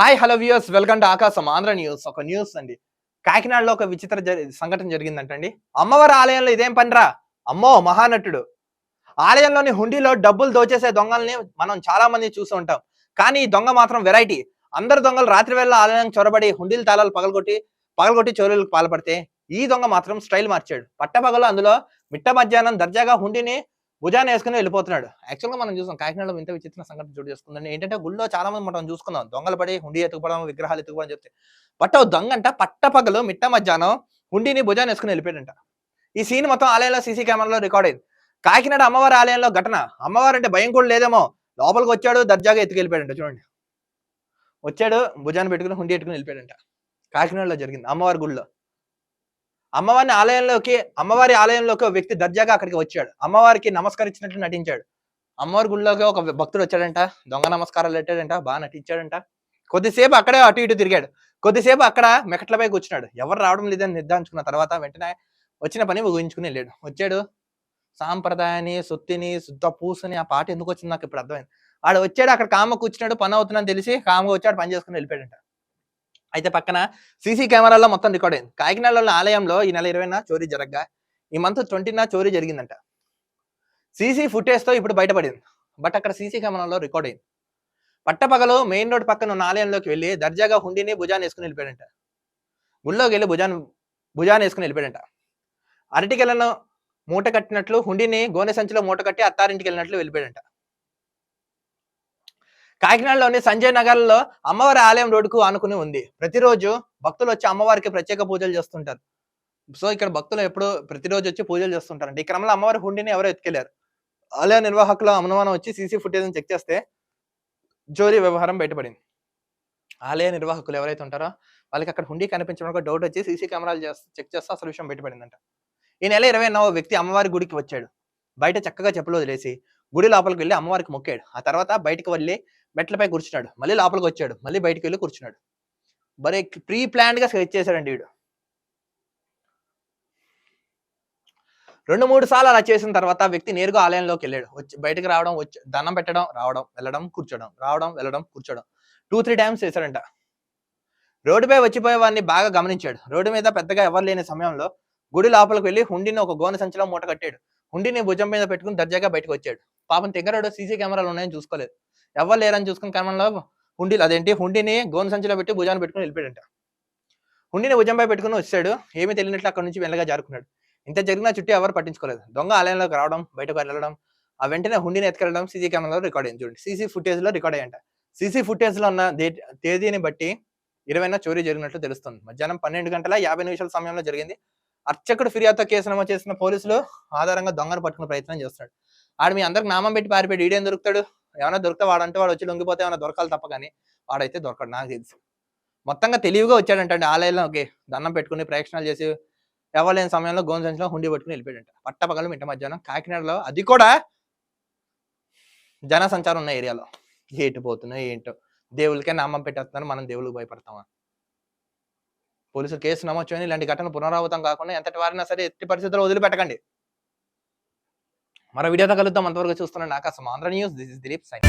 Hi hello viewers welcome to Akasam Andhra news ఒక news అండి. కాకినాడలో ఒక విచిత్ర జరి- సంఘటన జరిగిందంటండి. అమ్మవారి ఆలయంలో ఇదేం పనిరా అమ్మో మహానటుడు. ఆలయంలోని హుండీలో డబ్బులు దోచేసే దొంగల్ని మనం చాలా మంది చూసి ఉంటాం. కానీ ఈ దొంగ మాత్రం వెరైటీ. అందరు దొంగలు రాత్రి వేళ ఆలయం చొరబడి హుండీల తాళాలు పగలగొట్టి పగలగొట్టి చోరీలకు పాల్పడితే ఈ దొంగ మాత్రం స్టైల్ మార్చాడు. పట్టపగలు అందులో మిట్ట మధ్యాహ్నం దర్జాగా హుండీని భుజాన్ని వేసుకుని వెళ్ళిపోతున్నాడు. యాక్చువల్గా మనం చూసాం కాకినాడలో ఇంత విచిత్ర సంఘటన చోటు చేసుకుందండి ఏంటంటే గుళ్ళో చాలా మంది మనం చూసుకున్నాం. దొంగలు పడి హుండీ ఎత్తుకుపోవడం విగ్రహాలు ఎత్తుకుపోవడం చెప్తే. బట్ దొంగ అంట పట్టపగలు మిట్ట మధ్యాహ్నం హుండీని భుజాన్ని వేసుకుని వెళ్ళిపోయాడంట. ఈ సీన్ మొత్తం ఆలయంలో సీసీ కెమెరాలో రికార్డ్ అయింది. కాకినాడ అమ్మవారి ఆలయంలో ఘటన. అమ్మవారు అంటే భయం కూడా లేదేమో. లోపలికి వచ్చాడు దర్జాగా ఎత్తుకెళ్ళిపోయాడంట చూడండి. వచ్చాడు భుజాన్ని పెట్టుకుని హుండీ ఎట్టుకుని వెళ్ళిపోయాడంట. కాకినాడలో జరిగింది అమ్మవారి గుడిలో అమ్మవారిని ఆలయంలోకి అమ్మవారి ఆలయంలోకి ఒక వ్యక్తి దర్జాగా అక్కడికి వచ్చాడు. అమ్మవారికి నమస్కరించినట్లు నటించాడు. అమ్మవారి గుడిలోకి ఒక భక్తుడు వచ్చాడంట. దొంగ నమస్కారాలు పెట్టాడంట. బాగా నటించాడంట. కొద్దిసేపు అక్కడే అటు ఇటు తిరిగాడు. కొద్దిసేపు అక్కడ మెకట్లపై కూర్చున్నాడు. ఎవరు రావడం లేదని నిర్ధారించుకున్న తర్వాత వెంటనే వచ్చిన పని ఊహించుకుని వెళ్ళాడు. వచ్చాడు. సాంప్రదాయాన్ని సొత్తిని శుద్ధ పూసని ఆ పాట ఎందుకు వచ్చింది నాకు ఇప్పుడు అర్థమైంది. ఆడు వచ్చాడు అక్కడ కామ కూర్చున్నాడు పని అవుతుందని తెలిసి కామగా వచ్చాడు పని చేసుకుని వెళ్ళిపోయాడంట. అయితే పక్కన సీసీ కెమెరాలో మొత్తం రికార్డ్ అయింది. కాకినాడలో ఆలయంలో ఈ నెల ఇరవైన చోరీ జరగగా ఈ మంత్ ట్వంటీన చోరీ జరిగిందంట. సీసీ ఫుటేజ్తో ఇప్పుడు బయటపడింది. బట్ అక్కడ సీసీ కెమెరాలో రికార్డ్ అయింది. పట్టపగలు మెయిన్ రోడ్ పక్కన ఉన్న ఆలయంలోకి వెళ్ళి దర్జాగా హుండీని భుజాన్ని వేసుకుని వెళ్ళిపోయాడంట. గుళ్ళోకి వెళ్ళి భుజాన్ని భుజాన్ని వేసుకుని వెళ్ళిపోయాడంట. అరటికెలను మూట కట్టినట్లు హుండీని గోనె సంచిలో మూట కట్టి అత్తారింటికి వెళ్ళినట్లు వెళ్ళిపోయాడంట. కాకినాడలోని సంజయ్ నగర్లో అమ్మవారి ఆలయం రోడ్డుకు ఆనుకుని ఉంది. ప్రతిరోజు భక్తులు వచ్చి అమ్మవారికి ప్రత్యేక పూజలు చేస్తుంటారు. సో ఇక్కడ భక్తులు ఎప్పుడు ప్రతిరోజు వచ్చి పూజలు చేస్తుంటారంట ఈ క్రమంలో అమ్మవారి హుండీని ఎవరో ఎత్తుకెళ్ళారు. ఆలయ నిర్వాహకుల అనుమానం వచ్చి సీసీ ఫుటేజ్ చెక్ చేస్తే జోరీ వ్యవహారం బయటపడింది. ఆలయ నిర్వాహకులు ఎవరైతే ఉంటారో వాళ్ళకి అక్కడ హుండీ కనిపించడం డౌట్ వచ్చి సీసీ కెమెరాలు చెక్ చేస్తే అసలు విషయం బయటపడిందంట. ఈ నెల ఇరవై ఎన్నో వ్యక్తి అమ్మవారి గుడికి వచ్చాడు. బయట చక్కగా చెప్పులు వదిలేసి గుడి లోపలికి వెళ్ళి అమ్మవారికి మొక్కాడు. ఆ తర్వాత బయటకు వెళ్ళి మెట్లపై కూర్చున్నాడు. మళ్ళీ లోపలికి వచ్చాడు. మళ్ళీ బయటికి వెళ్ళి కూర్చున్నాడు. బరే ప్రీ ప్లాన్డ్గా స్కెచ్ చేశాడండి వీడు. రెండు మూడు సార్లు అలా చేసిన తర్వాత వ్యక్తి నేరుగా ఆలయంలోకి వెళ్ళాడు. వచ్చి బయటకు రావడం వచ్చి దండం పెట్టడం రావడం వెళ్ళడం కూర్చోడం రావడం వెళ్ళడం కూర్చోడం టూ త్రీ టైమ్స్ చేశాడంట. రోడ్డుపై వచ్చిపోయే వారిని బాగా గమనించాడు. రోడ్డు మీద పెద్దగా ఎవరు లేని సమయంలో గుడి లోపలికి వెళ్ళి హుండీని ఒక గోనె సంచిలో మూట కట్టాడు. హుండీని భుజం మీద పెట్టుకుని దర్జాగా బయటకు వచ్చాడు. పాపం తెగరాడు సీసీ కెమెరాలు ఉన్నాయని చూసుకోలేదు. ఎవరు లేరని చూసుకుని క్రమంలో హుండీలు అదేంటి? హుండీని గోన సంచిలో పెట్టి భుజాన్ని పెట్టుకుని వెళ్ళిపోయాడంట. హుండీని భుజంపై పెట్టుకుని వచ్చాడు. ఏమీ తెలియనట్లు అక్కడ నుంచి వెళ్ళగా జారుకున్నాడు. ఇంత జరిగిన చుట్టూ ఎవరు పట్టించుకోలేదు. దొంగ ఆలయంలోకి రావడం బయటకు వెళ్ళడం ఆ వెంటనే హుండీని ఎత్తుకెళ్ళడం సీసీ కెమెరాలో రికార్డ్ అయింది చూడండి. సీసీ ఫుటేజ్లో రికార్డ్ అయ్యంట. సీసీ ఫుటేజ్లో ఉన్న దే- తేదీని బట్టి ఇరవైన చోరీ జరిగినట్లు తెలుస్తుంది. మధ్యాహ్నం పన్నెండు గంటల యాభై నిమిషాల సమయంలో జరిగింది. అర్చకుడు ఫిర్యాదుతో కేసు నమోదు చేసిన పోలీసులు ఆధారంగా దొంగను పట్టుకునే ప్రయత్నం చేస్తున్నాడు. ఆడు మీ అందరికి నామం పెట్టి పారిపోయాడు. ఈడేం దొరుకుతాడు? ఏమైనా దొరికితే వాడంటే వాడు వచ్చి లొంగిపోతే ఏమైనా దొరకాలి తప్ప కానీ వాడైతే దొరకడు నాకు తెలుసు. మొత్తంగా తెలివిగా వచ్చాడంటండి ఆలయంలో ఓకే దండం పెట్టుకుని ప్రయత్నాలు చేసి ఎవలేని సమయంలో గోన్ సంచిలో హుండీ పట్టుకుని వెళ్ళిపోయాడంట. పట్టపగలు మిట్ట మధ్యాహ్నం కాకినాడలో అది కూడా జన సంచారం ఉన్న ఏరియాలో. ఏటు పోతున్నాయి ఏంటో. దేవులకే నామం పెట్టేస్తున్నారు మనం దేవుళ్ళకి భయపడతామా? పోలీసులు కేసు నమోదు ఇలాంటి ఘటన పునరావృతం కాకుండా ఎంతటి వారైనా సరే ఎట్టి పరిస్థితుల్లో వదిలిపెట్టకండి. మరో వీడియోతో కలుద్దాం. అంతవరకు చూస్తున్నాను Akasam Andhra news this is Dilip sign